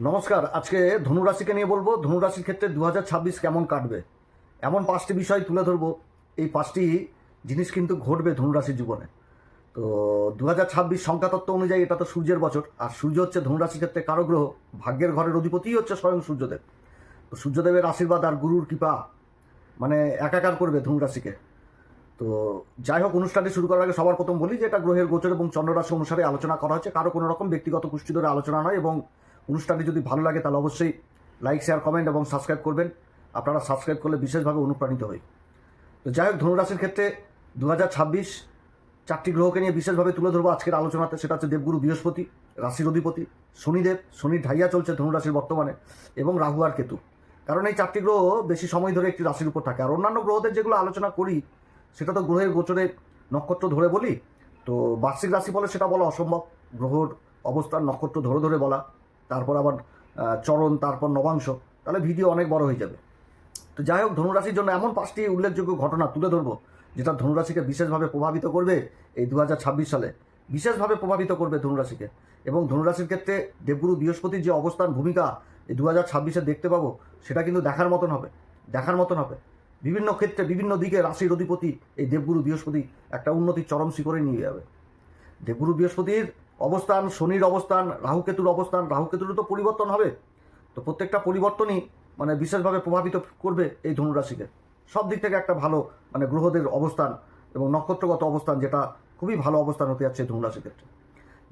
নমস্কার, আজকে ধনুরাশিকে নিয়ে বলব। ধনুরাশির ক্ষেত্রে দু হাজার ছাব্বিশ কেমন কাটবে? এমন পাঁচটি বিষয় তুলে ধরবো। এই পাঁচটি জিনিস কিন্তু ঘটবে ধনুরাশির জীবনে। তো দু হাজার ছাব্বিশ সংখ্যাতত্ত্ব অনুযায়ী এটা তো সূর্যের বছর। আর সূর্য হচ্ছে ধনুরাশির ক্ষেত্রে কারও গ্রহ। ভাগ্যের ঘরের অধিপতিই হচ্ছে স্বয়ং সূর্যদেব। তো সূর্যদেবের আশীর্বাদ আর গুরুর কৃপা মানে একাকার করবে ধনুরাশিকে। তো যাই হোক, অনুষ্ঠানটি শুরু করার আগে সবার প্রথম বলি যে এটা গ্রহের গোচর এবং চন্দ্ররাশি অনুসারে আলোচনা করা হচ্ছে। কারও কোনো রকম ব্যক্তিগত পুষ্টি ধরে আলোচনা নয় এবং অনুষ্ঠানটি যদি ভালো লাগে তাহলে অবশ্যই লাইক, শেয়ার, কমেন্ট এবং সাবস্ক্রাইব করবেন। আপনারা সাবস্ক্রাইব করলে বিশেষভাবে অনুপ্রাণিত হই। তো যাই হোক, ধনুরাশির ক্ষেত্রে দু হাজার ছাব্বিশ চারটি গ্রহকে নিয়ে বিশেষভাবে তুলে ধরবো আজকের আলোচনাতে। সেটা হচ্ছে দেবগুরু বৃহস্পতি, রাশির অধিপতি, শনিদেব। শনির ঢাইয়া চলছে ধনুরাশির বর্তমানে এবং রাহু আর কেতু। কারণ এই চারটি গ্রহ বেশি সময় ধরে একটি রাশির উপর থাকে। আর অন্যান্য গ্রহদের যেগুলো আলোচনা করি, সেটা তো গ্রহের গোচরে নক্ষত্র ধরে বলি। তো বার্ষিক রাশি বলে সেটা বলা অসম্ভব। গ্রহর অবস্থান নক্ষত্র ধরে ধরে বলা। তারপর আবার চরণ, তারপর নবাংশ, তাহলে ভিডিও অনেক বড় হয়ে যাবে। তো যাই হোক, ধনুরাশির জন্য এমন পাঁচটি উল্লেখযোগ্য ঘটনা তুলে ধরবো, যেটা ধনুরাশিকে বিশেষভাবে প্রভাবিত করবে এই দু হাজার ছাব্বিশ সালে। বিশেষভাবে প্রভাবিত করবে ধনুরাশিকে। এবং ধনুরাশির ক্ষেত্রে দেবগুরু বৃহস্পতির যে অবস্থান ভূমিকা এই দু হাজার ছাব্বিশে দেখতে পাবো, সেটা কিন্তু দেখার মতন হবে, দেখার মতন হবে। বিভিন্ন ক্ষেত্রে বিভিন্ন দিকে রাশির অধিপতি এই দেবগুরু বৃহস্পতি একটা উন্নতির চরম শিখরে নিয়ে যাবে। দেবগুরু বৃহস্পতির অবস্থান, শনির অবস্থান, রাহুকেতুর অবস্থান, রাহুকেতুরও তো পরিবর্তন হবে। তো প্রত্যেকটা পরিবর্তনই মানে বিশেষভাবে প্রভাবিত করবে এই ধনুরাশিকে। সব দিক থেকে একটা ভালো মানে গ্রহদের অবস্থান এবং নক্ষত্রগত অবস্থান যেটা খুবই ভালো অবস্থান হতে যাচ্ছে ধনুরাশির ক্ষেত্রে।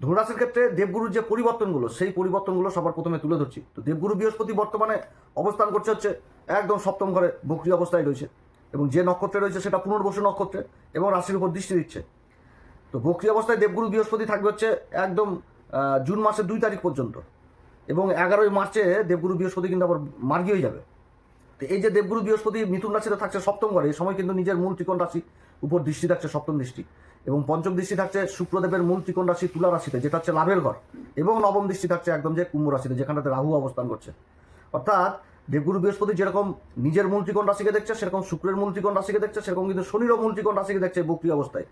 ধনুরাশির ক্ষেত্রে দেবগুরুর যে পরিবর্তনগুলো, সেই পরিবর্তনগুলো সবার প্রথমে তুলে ধরছি। তো দেবগুরু বৃহস্পতি বর্তমানে অবস্থান করছে হচ্ছে একদম সপ্তম ঘরে বক্রি অবস্থায় রয়েছে এবং যে নক্ষত্রে রয়েছে সেটা পুনর্বসু নক্ষত্রে এবং রাশির উপর দৃষ্টি দিচ্ছে। তো বক্রি অবস্থায় দেবগুরু বৃহস্পতি থাকবে হচ্ছে একদম জুন মাসের দুই তারিখ পর্যন্ত। এবং এগারোই মার্চে দেবগুরু বৃহস্পতি কিন্তু আবার মার্গী হয়ে যাবে। তো এই যে দেবগুরু বৃহস্পতি মিথুন রাশিতে থাকছে সপ্তম ঘরে, এই সময় কিন্তু নিজের মূল ত্রিকোণ রাশি উপর দৃষ্টি থাকছে সপ্তম দৃষ্টি। এবং পঞ্চম দৃষ্টি থাকছে শুক্রদেবের মূল ত্রিকোণ রাশি তুলা রাশিতে, যেটা হচ্ছে লাভের ঘর। এবং নবম দৃষ্টি থাকছে একদম যে কুম্ভ রাশিতে যেখানটাতে রাহু অবস্থান করছে। অর্থাৎ দেবগুরু বৃহস্পতি যেরকম নিজের মূল ত্রিকোণ রাশিকে দেখছে, সেরকম শুক্রের মূল ত্রিকোণ রাশিকে দেখছে, সেরকম কিন্তু শনিরও মূল ত্রিকোণ রাশিকে দেখছে বক্রি অবস্থায়।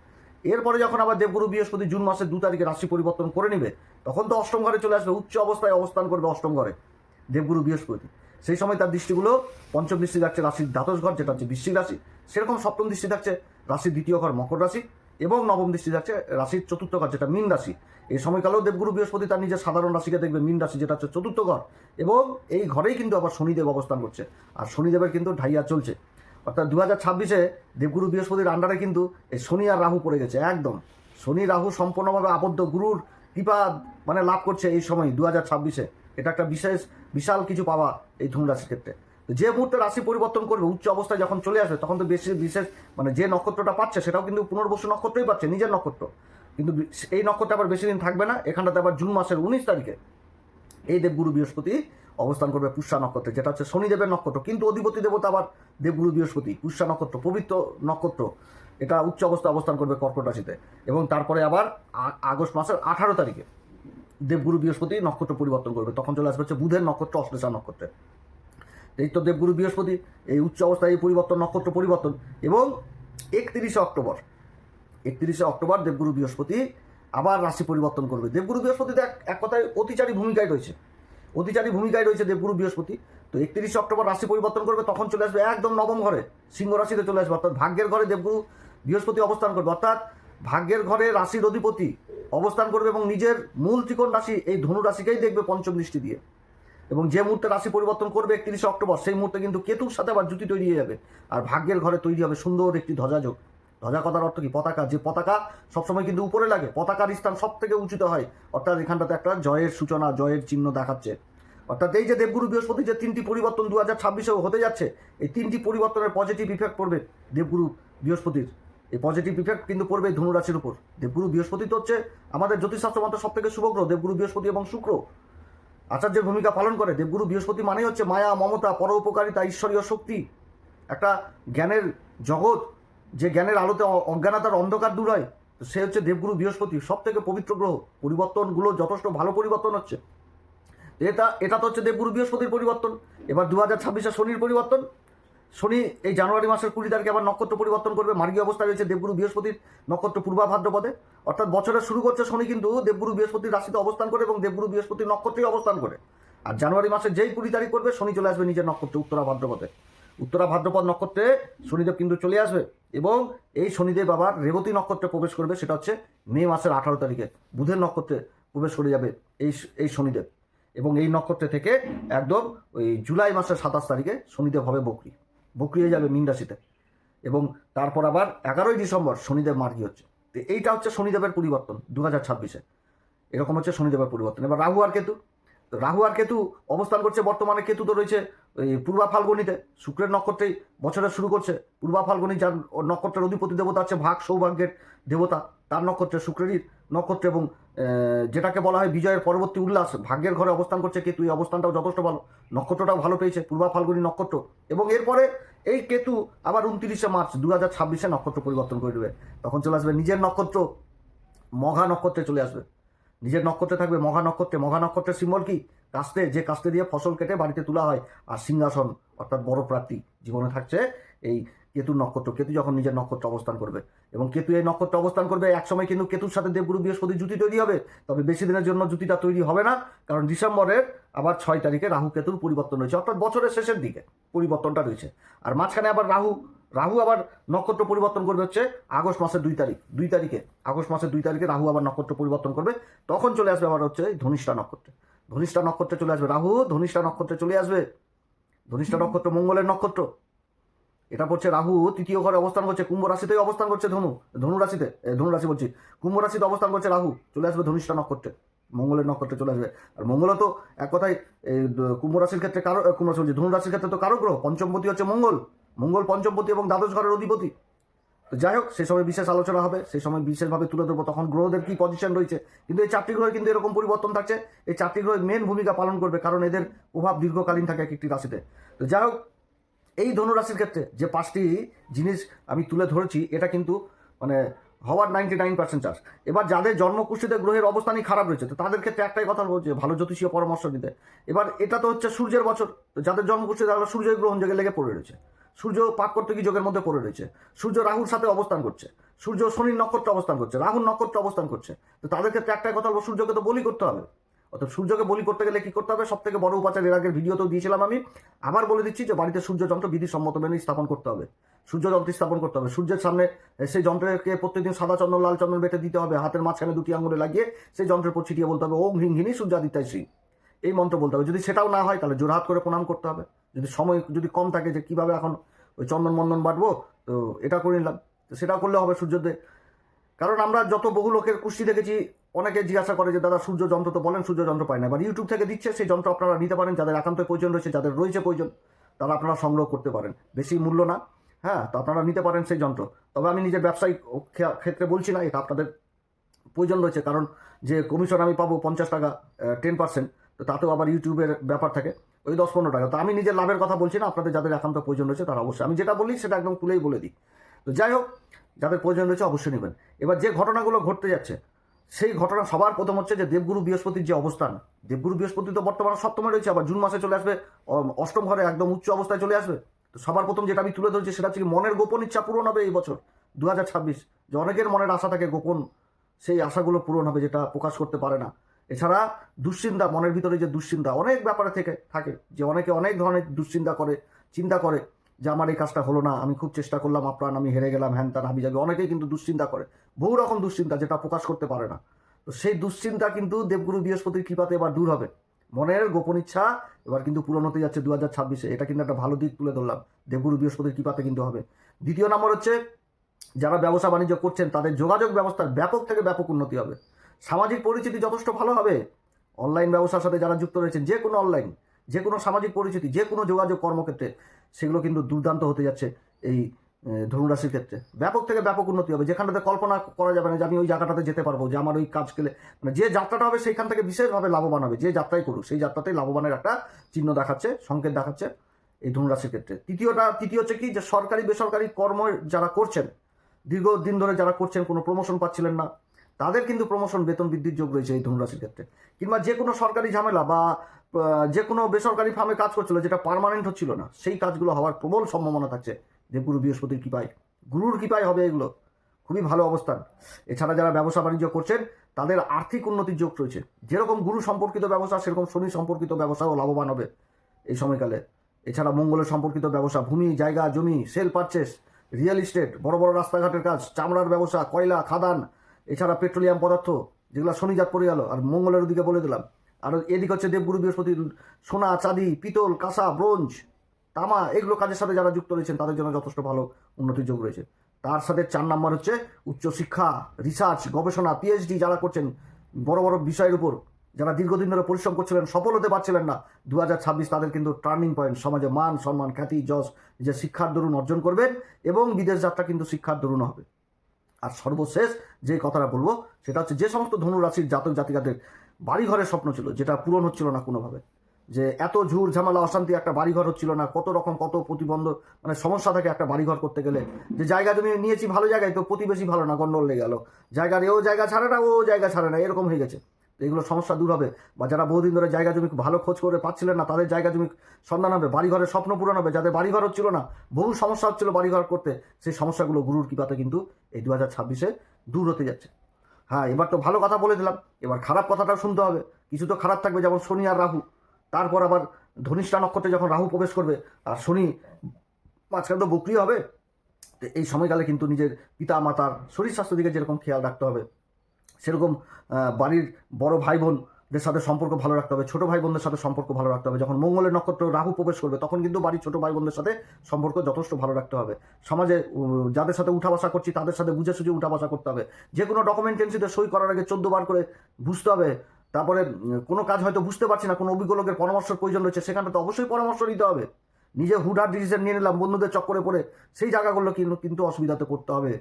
এরপরে যখন আবার দেবগুরু বৃহস্পতি জুন মাসের দু তারিখে রাশি পরিবর্তন করে নেবে, তখন তো অষ্টম ঘরে চলে আসবে, উচ্চ অবস্থায় অবস্থান করবে অষ্টম ঘরে, দেবগুরু বৃহস্পতি। সেই সময় তার দৃষ্টিগুলো পঞ্চম দৃষ্টি থাকছে রাশির দ্বাদশ ঘর, যেটা হচ্ছে বৃশ্চিক রাশি। সেরকম সপ্তম দৃষ্টি থাকছে রাশির দ্বিতীয় ঘর, মকর রাশি, এবং নবম দৃষ্টি থাকছে রাশির চতুর্থ ঘর, যেটা মীন রাশি। এই সময়কালেও দেবগুরু বৃহস্পতি তার নিজের সাধারণ রাশিকে দেখবে মীন রাশি, যেটা হচ্ছে চতুর্থ ঘর, এবং এই ঘরেই কিন্তু আবার শনিদেব অবস্থান করছে। আর শনিদেবের কিন্তু ঢাইয়া চলছে। অর্থাৎ দু হাজার ছাব্বিশে দেবগুরু বৃহস্পতির আন্ডারে কিন্তু এই শনি আর রাহু পড়ে গেছে, একদম। শনি, রাহু সম্পূর্ণভাবে আবদ্ধ, গুরুর কৃপা মানে লাভ করছে এই সময় দু হাজার ছাব্বিশে। এটা একটা বিশেষ, বিশাল কিছু পাওয়া এই ধনুরাশির ক্ষেত্রে। তো যে মুহূর্তে রাশি পরিবর্তন করবে, উচ্চ অবস্থায় যখন চলে আসবে, তখন তো বেশি, বিশেষ মানে যে নক্ষত্রটা পাচ্ছে, সেটাও কিন্তু পুনর্বসু নক্ষত্রই পাচ্ছে, নিজের নক্ষত্র। কিন্তু এই নক্ষত্র আবার বেশি দিন থাকবে না, এখানটাতে আবার জুন মাসের উনিশ তারিখে এই দেবগুরু বৃহস্পতি অবস্থান করবে পুষ্যা নক্ষত্রে, যেটা হচ্ছে শনিদেবের নক্ষত্র, কিন্তু অধিপতি দেবতা আবার দেবগুরু বৃহস্পতি, পুষ্যা নক্ষত্র, পবিত্র নক্ষত্র, এটা উচ্চ অবস্থায় অবস্থান করবে কর্কট রাশিতে। এবং তারপরে আবার আগস্ট মাসের আঠারো তারিখে দেবগুরু বৃহস্পতি নক্ষত্র পরিবর্তন করবে, তখন চলে আসবে হচ্ছে বুধের নক্ষত্র অশ্লেষা নক্ষত্রে। এই তো দেবগুরু বৃহস্পতি, এই উচ্চ অবস্থায় এই পরিবর্তন, নক্ষত্র পরিবর্তন, এবং একত্রিশে অক্টোবর একত্রিশে অক্টোবর দেবগুরু বৃহস্পতি আবার রাশি পরিবর্তন করবে। দেবগুরু বৃহস্পতিতে এক এক কথায় অতিচারী ভূমিকায় রয়েছে। অতিচারী ভূমিকায় রয়েছে দেবগুরু বৃহস্পতি, তো একত্রিশে অক্টোবর রাশি পরিবর্তন করবে, তখন চলে আসবে একদম নবম ঘরে, সিংহ রাশিতে চলে আসবে, অর্থাৎ ভাগ্যের ঘরে দেবগুরু বৃহস্পতি অবস্থান করবে, অর্থাৎ ভাগ্যের ঘরে রাশির অধিপতি অবস্থান করবে এবং নিজের মূল ত্রিকোণ রাশি, এই ধনু রাশিকেই দেখবে পঞ্চম দৃষ্টি দিয়ে। এবং যে মুহূর্তে রাশি পরিবর্তন করবে একত্রিশে অক্টোবর, সেই মুহূর্তে কিন্তু কেতুর সাথে আবার জুতি তৈরি হয়ে যাবে, আর ভাগ্যের ঘরে তৈরি হবে সুন্দর একটি ধ্বজাযোগ। ধ্বজা কথার অর্থ কি? পতাকা। যে পতাকা সবসময় কিন্তু উপরে লাগে। পতাকার স্থান সব থেকে উঁচুতে হয়। অর্থাৎ এখানটাতে একটা জয়ের সূচনা, জয়ের চিহ্ন দেখাচ্ছে। অর্থাৎ এই যে দেবগুরু বৃহস্পতি যে তিনটি পরিবর্তন দু হাজার ছাব্বিশেও হতে যাচ্ছে, এই তিনটি পরিবর্তনের পজিটিভ ইফেক্ট পড়বে দেবগুরু বৃহস্পতির। এই পজিটিভ ইফেক্ট কিন্তু পড়বে ধনুরাশির উপর। দেবগুরু বৃহস্পতি তো হচ্ছে আমাদের জ্যোতিষশাস্ত্র মতো সব থেকে শুভ গ্রহ দেবগুরু বৃহস্পতি এবং শুক্র। আচার্যের ভূমিকা পালন করে। দেবগুরু বৃহস্পতি মানেই হচ্ছে মায়া, মমতা পর উপকারিতা ঈশ্বরীয় শক্তি। একটা জ্ঞানের জগৎ যে জ্ঞানের আলোতে অজ্ঞানতার অন্ধকার দূর হয় সে হচ্ছে দেবগুরু বৃহস্পতি সব থেকে পবিত্র গ্রহ। পরিবর্তনগুলো যথেষ্ট ভালো পরিবর্তন হচ্ছে। এটা এটা তো হচ্ছে দেবগুরু বৃহস্পতির পরিবর্তন। এবার দু হাজার ছাব্বিশে শনির পরিবর্তন। শনি এই জানুয়ারি মাসের কুড়ি তারিখে আবার নক্ষত্র পরিবর্তন করবে। মার্গী অবস্থায় রয়েছে দেবগুরু বৃহস্পতির নক্ষত্র পূর্বা ভাদ্রপদে। অর্থাৎ বছরের শুরু করছে শনি কিন্তু দেবগুরু বৃহস্পতির রাশিতে অবস্থান করে এবং দেবগুরু বৃহস্পতির নক্ষত্রেই অবস্থান করে। আর জানুয়ারি মাসে যেই কুড়ি তারিখ করবে, শনি চলে আসবে নিজের নক্ষত্রে উত্তরা ভাদ্রপদে। উত্তরা ভাদ্রপদ নক্ষত্রে শনিদেব কিন্তু চলে আসবে এবং এই শনিদেব আবার রেবতী নক্ষত্রে প্রবেশ করবে, সেটা হচ্ছে মে মাসের আঠারো তারিখে। বুধের নক্ষত্রে প্রবেশ করে যাবে এই এই শনিদেব এবং এই নক্ষত্রে থেকে একদম ওই জুলাই মাসের সাতাশ তারিখে শনিদেব হবে বকরি। বকরি হয়ে যাবে মীন এবং তারপর আবার এগারোই ডিসেম্বর শনিদেব মার্গি হচ্ছে। তো এইটা হচ্ছে শনিদেবের পরিবর্তন দু হাজার ছাব্বিশে। এরকম হচ্ছে শনিদেবের পরিবর্তন। এবার রাহু আর কেতু। রাহু আর কেতু অবস্থান করছে, বর্তমানে কেতু তো রয়েছে পূর্বা ফাল্গুনিতে, শুক্রের নক্ষত্রেই বছরের শুরু করছে। পূর্বা ফাল্গুনি যার নক্ষত্রের অধিপতি দেবতা আছে, ভাগ সৌভাগ্যের দেবতা, তার নক্ষত্রে শুক্রেরই নক্ষত্র এবং যেটাকে বলা হয় বিজয়ের পরবর্তী উল্লাস, ভাগ্যের ঘরে অবস্থান করছে কেতু, এই অবস্থানটাও যথেষ্ট ভালো। নক্ষত্রটাও ভালো পেয়েছে, পূর্বা ফাল্গুনি নক্ষত্র। এবং এরপরে এই কেতু আবার উনত্রিশে মার্চ দু হাজার ছাব্বিশে নক্ষত্র পরিবর্তন করে দেবে। তখন চলে আসবে নিজের নক্ষত্র, মঘা নক্ষত্রে চলে আসবে। নিজের নক্ষত্রে থাকবে মঘা নক্ষত্রে। মঘা নক্ষত্রের সিম্বল কি? কাস্তে, যে কাস্তে দিয়ে ফসল কেটে বাড়িতে তোলা হয়। আর সিংহাসন, অর্থাৎ বড় প্রাপ্তি, জীবনে থাকছে এই কেতুর নক্ষত্র। কেতু যখন নিজের নক্ষত্র অবস্থান করবে, এবং কেতু এই নক্ষত্র অবস্থান করবে, একসময় কিন্তু কেতুর সাথে দেবগুরু বৃহস্পতি জুতি তৈরি হবে। তবে বেশি দিনের জন্য জুতিটা তৈরি হবে না, কারণ ডিসেম্বরের আবার ছয় তারিখে রাহু কেতুর পরিবর্তন রয়েছে, অর্থাৎ বছরের শেষের দিকে পরিবর্তনটা রয়েছে। আর মাঝখানে আবার রাহু রাহু আবার নক্ষত্র পরিবর্তন করবে হচ্ছে আগস্ট মাসের দুই তারিখ, দুই তারিখে, আগস্ট মাসের দুই তারিখে রাহু আবার নক্ষত্র পরিবর্তন করবে, তখন চলে আসবে আবার হচ্ছে ধনিষ্ঠা নক্ষত্রে। ধনিষ্ঠা নক্ষত্রে চলে আসবে রাহু, ধনিষ্ঠা নক্ষত্রে চলে আসবে। ধনিষ্ঠা নক্ষত্র মঙ্গলের নক্ষত্র। এটা পড়ছে রাহু, তৃতীয় ঘরে অবস্থান করছে, কুম্ভ রাশিতেই অবস্থান করছে ধনু ধনু রাশিতে ধনু রাশি বলছি, কুম্ভ রাশিতে অবস্থান করছে রাহু, চলে আসবে ধনিষ্ঠা নক্ষত্রে, মঙ্গলের নক্ষত্রে চলে আসবে। আর মঙ্গল তো এক কথায় কুম্ভ রাশির ক্ষেত্রে কারও কুম্ভ রাশি ধনু রাশির ক্ষেত্রে তো কারও গ্রহ, পঞ্চমপতি হচ্ছে মঙ্গল। মঙ্গল পঞ্চমপতি এবং দ্বাদশ ঘরের অধিপতি। তো যাই হোক, সেই সময় বিশেষ আলোচনা হবে, সেই সময় বিশেষভাবে তুলে ধরবো তখন গ্রহদের কী পজিশন রয়েছে। কিন্তু এই চারটি গ্রহের কিন্তু এরকম পরিবর্তন থাকছে, এই চারটি গ্রহ মেন ভূমিকা পালন করবে কারণ এদের প্রভাব দীর্ঘকালীন থাকে এক একটি রাশিতে। তো যাই হোক, এই ধনুরাশির ক্ষেত্রে যে পাঁচটি জিনিস আমি তুলে ধরেছি, এটা কিন্তু মানে হওয়ার নাইনটি নাইন পার্সেন্ট চাষ এবার যাদের জন্মকুষ্ঠিতে গ্রহের অবস্থানই খারাপ রয়েছে, তো তাদের ক্ষেত্রে একটাই কথা বলছে ভালো জ্যোতিষীয় পরামর্শ দিতে এবার এটা তো হচ্ছে সূর্যের বছর যাদের জন্মকুষ্ঠিতে তারা সূর্যের গ্রহণ যোগে লেগে পড়ে রয়েছে। সূর্য পাক করতে কি যোগের মধ্যে পড়ে রয়েছে। সূর্য রাহুর সাথে অবস্থান করছে। সূর্য শনির নক্ষত্র অবস্থান করছে। রাহুর নক্ষত্র অবস্থান করছে। তো তাদের ক্ষেত্রে একটাই কথা বলব, সূর্যকে তো বলি করতে হবে। অর্থাৎ সূর্যকে বলি করতে গেলে কি করতে হবে? সব থেকে বড় উপাচার এর আগের ভিডিওতেও দিয়েছিলাম আমি। আবার বলে দিচ্ছি যে বাড়িতে সূর্যযন্ত্র বিধি সম্মত মেনে স্থাপন করতে হবে। সূর্যযন্ত্র স্থাপন করতে হবে। সূর্যের সামনে সেই যন্ত্রকে প্রত্যেকদিন সাদা চন্দন লাল চন্দন বেটে দিতে হবে। হাতের মাঝখানে দুটি আঙুলে লাগিয়ে সেই যন্ত্রের উপর ছিটিয়ে বলতে হবে ওম হিং হিনি সূর্যাদিত্যায় শ্রী। এই মন্ত্র বলতে হবে। যদি সেটাও না হয়, তাহলে জোরহাত করে প্রণাম করতে হবে। যদি সময়, যদি কম থাকে যে কীভাবে এখন ওই চন্দন মন্দন বাটবো তো এটা করে নিলাম। তো সেটাও করলে হবে সূর্যদেব কারণ আমরা যত বহু লোকের কুষ্টি দেখেছি, অনেকে জিজ্ঞাসা করে যে, দাদা, সূর্য যন্ত্র তো বলেন, সূর্য যন্ত্র পায় না। এবার ইউটিউব থেকে দিচ্ছে, সেই যন্ত্র আপনারা নিতে পারেন। যাদের একান্ত প্রয়োজন রয়েছে, যাদের রয়েছে প্রয়োজন, তারা আপনারা সংগ্রহ করতে পারেন। বেশি মূল্য না হ্যাঁ তো আপনারা নিতে পারেন সেই যন্ত্র। তবে আমি নিজের ব্যবসায়িক ক্ষেত্রে বলছি না, এটা আপনাদের প্রয়োজন রয়েছে। কারণ যে কমিশন আমি পাবো পঞ্চাশ টাকা টেন পার্সেন্ট তো তাতেও আবার ইউটিউবের ব্যাপার থাকে। ওই দশ পনেরো টাকা। তো আমি নিজের লাভের কথা বলছি না, আপনাদের যাদের একান্ত প্রয়োজন রয়েছে তারা অবশ্যই আমি যেটা বলি সেটা একদম তুলেই বলে দিই। তো যাই হোক, যাদের প্রয়োজন রয়েছে অবশ্যই নেবেন। এবার যে ঘটনাগুলো ঘটতে যাচ্ছে, সেই ঘটনা সবার প্রথম হচ্ছে যে দেবগুরু বৃহস্পতির যে অবস্থান, দেবগুরু বৃহস্পতি তো বর্তমানে সপ্তমে রয়েছে, আবার জুন মাসে চলে আসবে অষ্টম ঘরে একদম উচ্চ অবস্থায় চলে আসবে। তো সবার প্রথম যেটা আমি তুলে ধরছি সেটা হচ্ছে মনের গোপন ইচ্ছা পূরণ হবে এই বছর দু হাজার ছাব্বিশ। যে অনেকের মনের আশা থাকে গোপন, সেই আশাগুলো পূরণ হবে যেটা প্রকাশ করতে পারে না। এছাড়া দুশ্চিন্তা, মনের ভিতরে যে দুশ্চিন্তা অনেক ব্যাপারে থেকে থাকে যে অনেকে অনেক ধরনের দুশ্চিন্তা করে, চিন্তা করে যে আমার এই কাজটা হলো না, আমি খুব চেষ্টা করলাম, আপ্রাণ আমি হেরে গেলাম, হ্যান ত্যান হাবি যাবি অনেকেই কিন্তু দুশ্চিন্তা করে, বহু রকম দুশ্চিন্তা যেটা প্রকাশ করতে পারে না। তো সেই দুশ্চিন্তা কিন্তু দেবগুরু বৃহস্পতির কৃপাতে এবার দূর হবে। মনের গোপন ইচ্ছা এবার কিন্তু পূরণ হতে যাচ্ছে দু হাজার ছাব্বিশে, এটা কিন্তু একটা ভালো দিক তুলে ধরলাম, দেবগুরু বৃহস্পতির কৃপাতে কিন্তু হবে। দ্বিতীয় নম্বর হচ্ছে, যারা ব্যবসা বাণিজ্য করছেন তাদের যোগাযোগ ব্যবস্থার ব্যাপক থেকে ব্যাপক উন্নতি হবে। সামাজিক পরিচিতি যথেষ্ট ভালো হবে। অনলাইন ব্যবসার সাথে যারা যুক্ত রয়েছেন, যে কোনো অনলাইন, যে কোনো সামাজিক পরিচিতি, যে কোনো যোগাযোগ কর্মক্ষেত্রে, সেগুলো কিন্তু দুর্দান্ত হতে যাচ্ছে এই ধনুরাশির ক্ষেত্রে। ব্যাপক থেকে ব্যাপক উন্নতি হবে। যেখানটাতে কল্পনা করা যাবে না যে আমি ওই জায়গাটাতে যেতে পারব, যে আমার ওই কাজ গেলে মানে যে যাত্রাটা হবে সেইখান থেকে বিশেষভাবে লাভবান হবে, যে যাত্রাই করুক, সেই যাত্রাতেই লাভবানের একটা চিহ্ন দেখাচ্ছে, সংকেত দেখাচ্ছে এই ধনুরাশির ক্ষেত্রে। তৃতীয়টা, তৃতীয় হচ্ছে কি যে সরকারি বেসরকারি কর্ম যারা করছেন, দীর্ঘদিন ধরে যারা করছেন, কোনো প্রমোশন পাচ্ছিলেন না তাদের কিন্তু প্রমোশন বেতন বৃদ্ধির যোগ রয়েছে এই ধনুরাশির ক্ষেত্রে। কিংবা যে কোনো সরকারি ঝামেলা বা যে কোনো বেসরকারি ফার্মে কাজ করছিল যেটা পার্মানেন্ট হচ্ছিল না, সেই কাজগুলো হওয়ার প্রবল সম্ভাবনা থাকছে যে গুরু বৃহস্পতির কৃপায়। গুরুর কৃপায় হবে এগুলো। খুবই ভালো অবস্থান। এছাড়া যারা ব্যবসা বাণিজ্য করছেন, তাদের আর্থিক উন্নতির যোগ রয়েছে। যেরকম গুরু সম্পর্কিত ব্যবসা, সেরকম শনি সম্পর্কিত ব্যবসাও লাভবান হবে এই সময়কালে। এছাড়া মঙ্গলের সম্পর্কিত ব্যবসা, ভূমি, জায়গা, জমি সেল পারচেস রিয়েল এস্টেট বড় বড় রাস্তাঘাটের কাজ, চামড়ার ব্যবসা, কয়লা, খাদান এছাড়া পেট্রোলিয়াম পদার্থ, যেগুলো শনিজাত পড়ে গেল, আর মঙ্গলের দিকে বলে দিলাম। আর এদিক হচ্ছে দেবগুরু বৃহস্পতি, সোনা, চাঁদি, পিতল, কাঁসা, ব্রোঞ্জ, তামা, এগুলো কাজের সাথে যারা যুক্ত রয়েছেন, তাদের জন্য যথেষ্ট ভালো উন্নতির যোগ রয়েছে। তার সাথে চার নাম্বার হচ্ছে উচ্চশিক্ষা রিসার্চ গবেষণা পিএইচডি যারা করছেন, বড় বড় বিষয়ের উপর, যারা দীর্ঘদিন ধরে পরিশ্রম করছিলেন, সফল হতে পারছিলেন না দু হাজার ছাব্বিশ তাদের কিন্তু টার্নিং পয়েন্ট সমাজে মান, সম্মান, খ্যাতি, যশ যে শিক্ষার দরুন অর্জন করবেন এবং বিদেশ যাত্রা কিন্তু শিক্ষার দরুন হবে। আর সর্বশেষ যে কথাটা বলব, সেটা হচ্ছে যে সমস্ত ধনুরাশির জাতক জাতিকাদের বাড়িঘরের স্বপ্ন ছিল, যেটা পূরণ হচ্ছিল না কোনোভাবে। যে এত ঝুর ঝামেলা, অশান্তি একটা বাড়িঘর হচ্ছিল না, কত রকম, কত প্রতিবন্ধ মানে সমস্যা থাকে একটা বাড়িঘর করতে গেলে। যে জায়গা তুমি নিয়েছি ভালো জায়গায়, তো প্রতিবেশী ভালো না গন্ডল লেগে গেলো। জায়গার এও জায়গা ছাড়ে না, ও জায়গা ছাড়ে না, এরকম হয়ে গেছে। এগুলো সমস্যা দূর হবে। বা যারা বহুদিন ধরে জায়গা জমি ভালো খোঁজ করে পাচ্ছিলেন না, তাদের জায়গা জমি সন্ধান হবে, বাড়িঘরের স্বপ্ন পূরণ হবে, যাদের বাড়িঘর হচ্ছিল না, বহু সমস্যা হচ্ছিল বাড়িঘর করতে। সেই সমস্যাগুলো গুরুর কৃপাতে কিন্তু এই দু হাজার ছাব্বিশে দূর হতে যাচ্ছে। হ্যাঁ এবার তো ভালো কথা বলে দিলাম। এবার খারাপ কথাটাও শুনতে হবে। কিছু তো খারাপ থাকবে, যেমন শনি আর রাহু। তারপর আবার ধনিষ্ঠা নক্ষত্রে যখন রাহু প্রবেশ করবে, আর শনি মাঝখানে তো বকরি হবে এই সময়কালে কিন্তু নিজের পিতা মাতার শরীর স্বাস্থ্য দিকে যেরকম খেয়াল রাখতে হবে। সেরকম বাড়ির বড় ভাই বোনদের সাথে সম্পর্ক ভালো রাখতে হবে, ছোটো ভাই বোনদের সাথে সম্পর্ক ভালো রাখতে হবে। যখন মঙ্গলের নক্ষত্র রাহু প্রবেশ করবে, তখন কিন্তু বাড়ির ছোটো ভাই বোনদের সাথে সম্পর্ক যথেষ্ট ভালো রাখতে হবে। সমাজে যাদের সাথে উঠা বসা করছি, তাদের সাথে বুঝে সুঝে উঠা বসা করতে হবে। যে কোনো ডকুমেন্টেন্সিতে সই করার আগে চোদ্দ বার করে বুঝতে হবে। তারপরে কোনো কাজ হয়তো বুঝতে পারছি না, কোনো অভিজ্ঞ লোকের পরামর্শের প্রয়োজন রয়েছে, সেখানে তো অবশ্যই পরামর্শ নিতে হবে। নিজে হুডার ডিসিশন নিয়ে নিলাম, বন্ধুদের চক্করে পড়ে, সেই জায়গাগুলো কিন্তু কিন্তু অসুবিধাতে পড়তে হবে।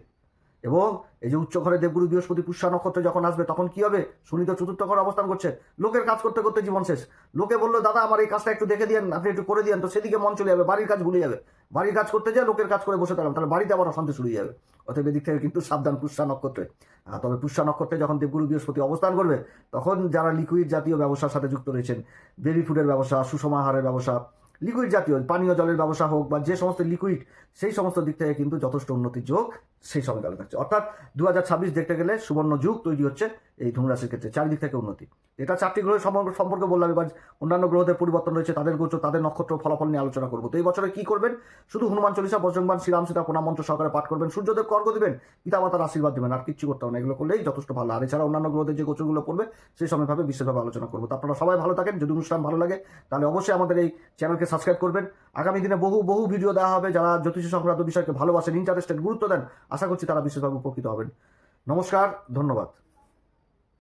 এবং এই যে উচ্চ ঘরে দেবগুরু বৃহস্পতি পুষ্যা নক্ষত্র যখন আসবে, তখন কি হবে? শনি তো চতুর্থ ঘরে অবস্থান করছে। লোকের কাজ করতে করতে জীবন শেষ। লোকে বলল, দাদা, আমার এই কাজটা একটু দেখে দিয়েন, আপনি একটু করে দিয়েন। তো সেদিকে মন চলে যাবে, বাড়ির কাজ ভুলে যাবে। বাড়ির কাজ করতে যায় লোকের কাজ করে বসে থাকলাম, তাহলে বাড়িতে আবার অশান্তি শুরু যাবে। অতএব এদিক থেকে কিন্তু সাবধান পুষ্যা নক্ষত্রে। তবে পুষ্যা নক্ষত্রে যখন দেবগুরু বৃহস্পতি অবস্থান করবে, তখন যারা লিকুইড জাতীয় ব্যবসার সাথে যুক্ত রয়েছেন বেবি ফুডের ব্যবসা, সুষম আহারের ব্যবসা লিকুইড জাতীয় পানীয় জলের ব্যবসা হোক বা যে সমস্ত লিকুইড সেই সমস্ত দিক থেকে কিন্তু যথেষ্ট উন্নতির যোগ সেই সময়কালে থাকছে। অর্থাৎ দু হাজার ছাব্বিশ দেখতে গেলে সুবর্ণ যুগ তৈরি হচ্ছে এই ধনুরাশির ক্ষেত্রে, চারিদিক থেকে উন্নতি। এটা চারটি গ্রহের সম্পর্কে বললাম এবার, অন্যান্য গ্রহদের পরিবর্তন রয়েছে, তাদের গোচর, তাদের নক্ষত্র ফলাফল নিয়ে আলোচনা করব। তো এই বছরে কি করবেন? শুধু হনুমান চল্লিশা, বজরংবান, শ্রীরাম, সীতা, প্রণাম মন্ত্র সহকারে পাঠ করবেন, সূর্যদেব কর্গ দিবেন পিতামাতার আশীর্বাদ দেবেন, আর কিচ্ছু করতে হবে না, এগুলো করলেই যথেষ্ট ভালো। আর এছাড়া অন্যান্য গ্রহদের যে গোচরগুলো পড়বে, সেই সময়ভাবে বিশেষভাবে আলোচনা করব। তো আপনারা সবাই ভালো থাকেন, যদি অনুষ্ঠান ভালো লাগে, তাহলে অবশ্যই আমাদের এই চ্যানেলকে সাবস্ক্রাইব করবেন। আগামী দিনে বহু বহু ভিডিও দেওয়া হবে, যারা জ্যোতিষ সংক্রান্ত বিষয়কে ভালোবাসেন ইন্টারেস্টেড গুরুত্ব দেন আশা করছি তারা বিশেষভাবে উপকৃত হবেন। নমস্কার ধন্যবাদ।